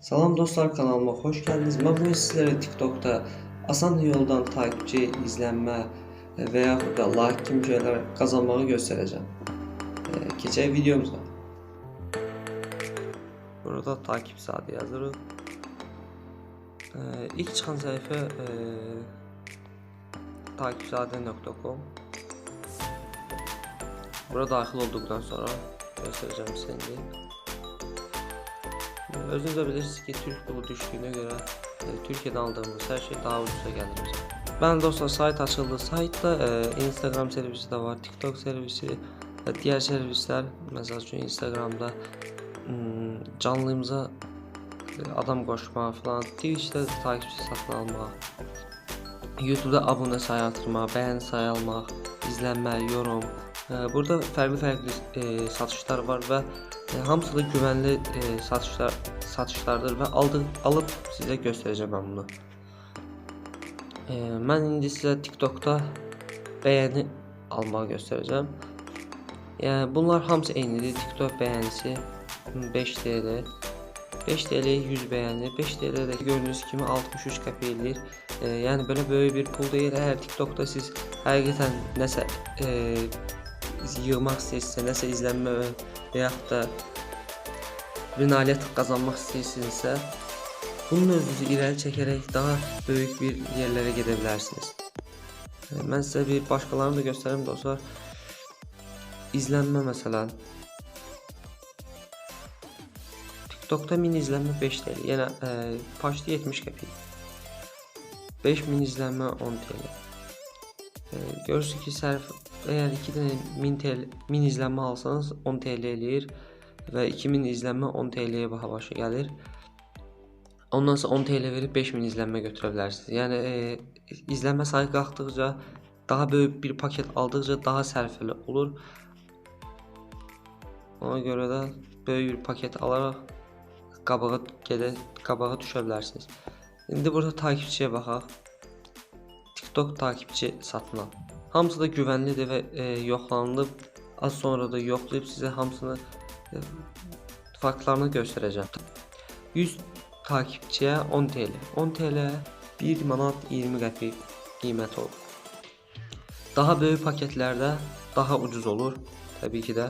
Salam dostlar kanalıma hoş geldiniz. Ben bugün sizlere TikTok'ta asan yoldan takipçi, izlenme ve yaxud da like kimi şeyler kazanmağı göstereceğim. Ee, Keçək videomuza. Burada takip saati yazırıq. Ee, ilk çıxan səhifə e, takipsadə.com Burada daxil olduqdan sonra göstereceğim sizə indi. Özünüz de bilirsiniz ki Türk pulu düştüğüne göre e, Türkiye'den aldığımız her şey daha ucuza gelir bize. Ben dostlar sayt açıldı. Saytta e, Instagram servisi de var, TikTok servisi ve diğer servisler. Mesela şu Instagram'da hmm, canlımıza e, adam koşma falan, Twitch'te takipçi satın alma, YouTube'da abone sayı artırma, beğeni sayı almaq, izlənmə, yorum. E, Burada fərqli-fərqli e, satışlar var və e, hamısı da güvənli e, satışlar satışlardır və aldı, alıb sizə göstərəcəm bunu. E, mən indi sizə TikTokda bəyəni almağı göstərəcəm. Yəni bunlar hamısı eynidir. TikTok bəyənisi 5 TL. 5 TL 100 bəyəni, 5 TL də gördüyünüz kimi 63 qəpik eləyir. E, yəni belə böyük bir pul deyil. Əgər TikTokda siz həqiqətən nəsə e, yığmaq istəyirsinizsə, nəsə izlənmə və yaxud da bir nailiyyət qazanmaq istəyirsinizsə, bunun özünüzü irəli çəkərək daha böyük bir yerlərə gedə bilərsiniz. E, Mən sizə bir başqalarını da göstərim dostlar. İzlənmə məsələn. TikTokda 1000 izlənmə 5 TL. Yəni e, paşdı 70 qəpik. 5000 izlənmə 10 TL. E, görürsünüz ki, sərf əgər 2 dənə 1000 TL 1000 izlənmə alsanız 10 TL eləyir və 2000 izlənmə 10 TL-yə baha başa gəlir. Ondan sonra 10 TL verib 5000 izlənmə götürə bilərsiniz. Yəni e, izlənmə sayı qalxdıqca daha böyük bir paket aldıqca daha sərfəli olur. Ona görə də böyük bir paket alaraq qabağa gedə qabağa düşə bilərsiniz. İndi burada takipçiyə baxaq. TikTok takipçi satın al. Hamısı da güvənlidir və e, yoxlanılıb. Az sonra da yoxlayıb sizə hamısını e, faktlarını göstərəcəm. 100 takipçiyə 10 TL. 10 TL 1 manat 20 qəpik qiymət olur. Daha böyük paketlərdə daha ucuz olur. Təbii ki də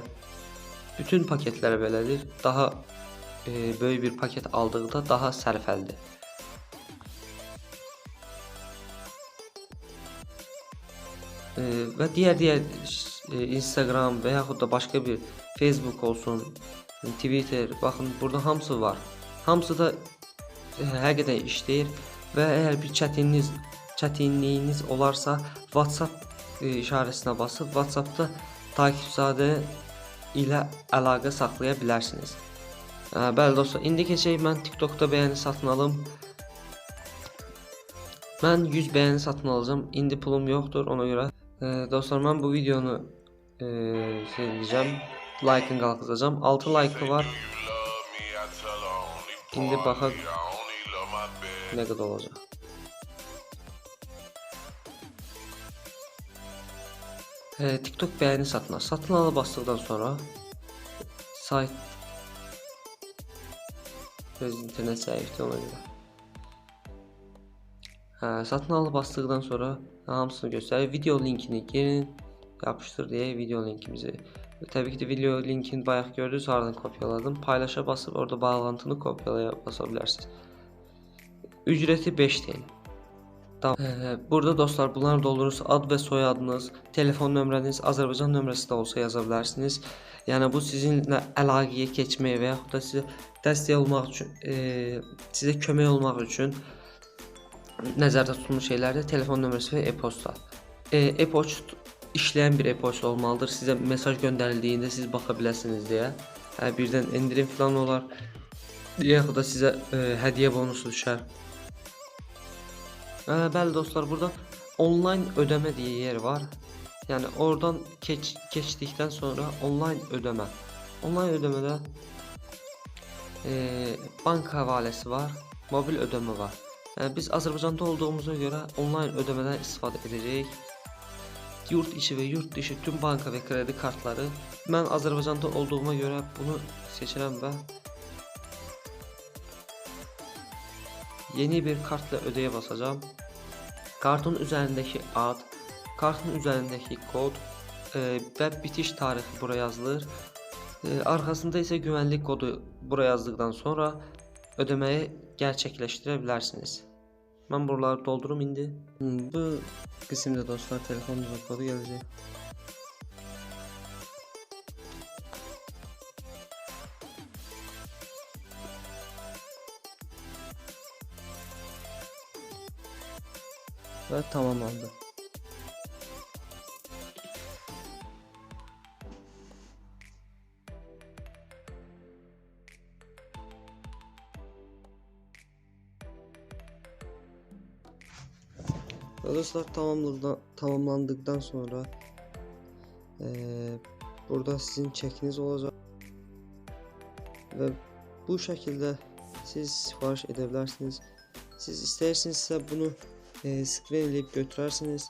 bütün paketlər belədir. Daha e, böyük bir paket aldıqda daha sərfəlidir. E, və diğer diğer e, Instagram və yaxud da başqa bir Facebook olsun, Twitter, baxın burada hamısı var. Hamısı da e, həqiqətən işləyir və əgər bir çətininiz çətinliyiniz olarsa WhatsApp e, işarəsinə basıb WhatsAppda takipçisadə ilə əlaqə saxlaya bilərsiniz. Hə, bəli dostlar, indi keçək mən TikTokda bəyəni satın alım. Mən 100 bəyəni satın alacağım. İndi pulum yoxdur ona görə. E, dostlar mən bu videonu e, şey edəcəm. Like-ını qalxızacağam. 6 like var. İndi baxaq nə qədər olacaq. E, TikTok bəyəni satın al. Satın ala basdıqdan sonra sayt Öz internet zəifdir ona görə. Hə, satın alıb basdıqdan sonra hamısını göstərir. Video linkini girin, yapışdır deyə video linkimizi. Təbii ki video linkini bayaq gördünüz, haradan kopyaladım. Paylaşa basıb orada bağlantını kopyalaya basa bilərsiniz. Ücreti 5 TL. Tamam. Ee, burada dostlar bunları doldurursunuz. Ad ve soyadınız, telefon nömrəniz, Azərbaycan nömrəsi də olsa yaza bilərsiniz. Yəni bu sizinlə əlaqəyə keçməyə və yaxud da sizə dəstək olmaq üçün, e, sizə kömək olmaq üçün nəzərdə tutulmuş şeylərdə telefon nömrəsi və e-posta. E, e-poçt işləyən bir e-poçt olmalıdır. Sizə mesaj göndərildiyində siz baxa biləsiniz deyə. Hə, birdən endirim falan olar. Yaxud da sizə e, hədiyyə bonusu düşər. Hə, bəli dostlar, burada online ödəmə deyə yer var. Yəni oradan keç keçdikdən sonra online ödəmə. Online ödəmədə e, bank həvaləsi var, mobil ödəmə var. Yəni biz Azərbaycanda olduğumuza görə online ödəmədən istifadə edəcəyik. Yurt içi və yurt dışı tüm banka və kredi kartları mən Azərbaycanda olduğuma görə bunu seçirəm və yeni bir kartla ödeye basacağım. Kartın üzerindeki ad, kartın üzerindeki kod e, ve bitiş tarihi buraya yazılır. E, arkasında ise güvenlik kodu buraya yazdıktan sonra ödemeyi gerçekleştirebilirsiniz. Ben buraları doldurum indi. Hmm, Bu kısımda dostlar telefon kodu gelecek. Ve tamamlandı. Arkadaşlar tamamladıktan, tamamlandıktan sonra eee, burada sizin çekiniz olacak ve bu şekilde siz sipariş edebilirsiniz. Siz istersinizse bunu e, screenleyip götürərsiniz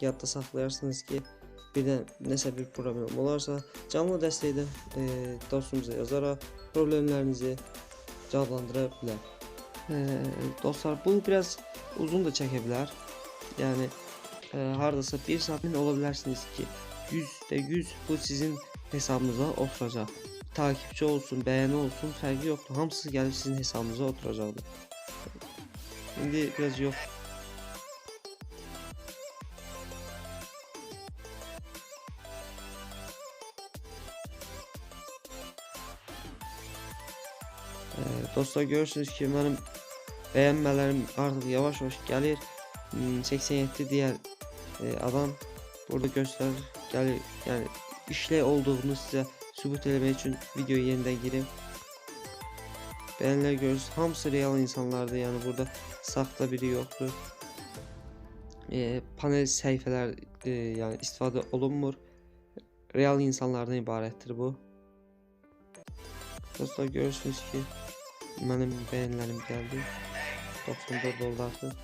yadda saxlayarsınız ki birdən nəsə bir problem olarsa canlı dəstəkdə e, dostumuza yazaraq problemlərinizi cavablandıra. E, dostlar bu biraz uzun da çəkə. Yəni e, hardasa 1 saat ola bilərsiniz ki %100 bu sizin hesabınıza oturacaq. Takipçi olsun, bəyəni olsun, fərqi yoxdur. Hamısı gəlib sizin hesabınıza oturacaqdır. İndi biraz yox Ee, dostlar görürsünüz ki benim beğenmelerim artık yavaş yavaş gelir. Hmm, 87 diğer e, adam burada gösterir gelir yani işle olduğunu size sübut etmek için videoyu yeniden gireyim. Beğeniler görürsünüz hamısı real insanlardı yani burada sakla biri yoktur. E, panel sayfeler e, yani istifade olunmur. Real insanlardan ibarettir bu. Dostlar görürsünüz ki benim beğenilerim geldi. 94 dolardı.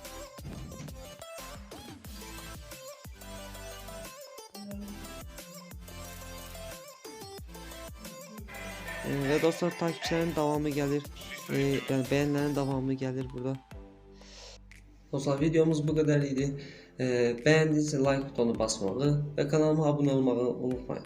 Ee, ve dostlar takipçilerin devamı gelir. Ee, yani beğenilerin devamı gelir burada. Dostlar videomuz bu kadar idi. Ee, beğendiyse like butonu basmalı ve kanalıma abone olmayı unutmayın.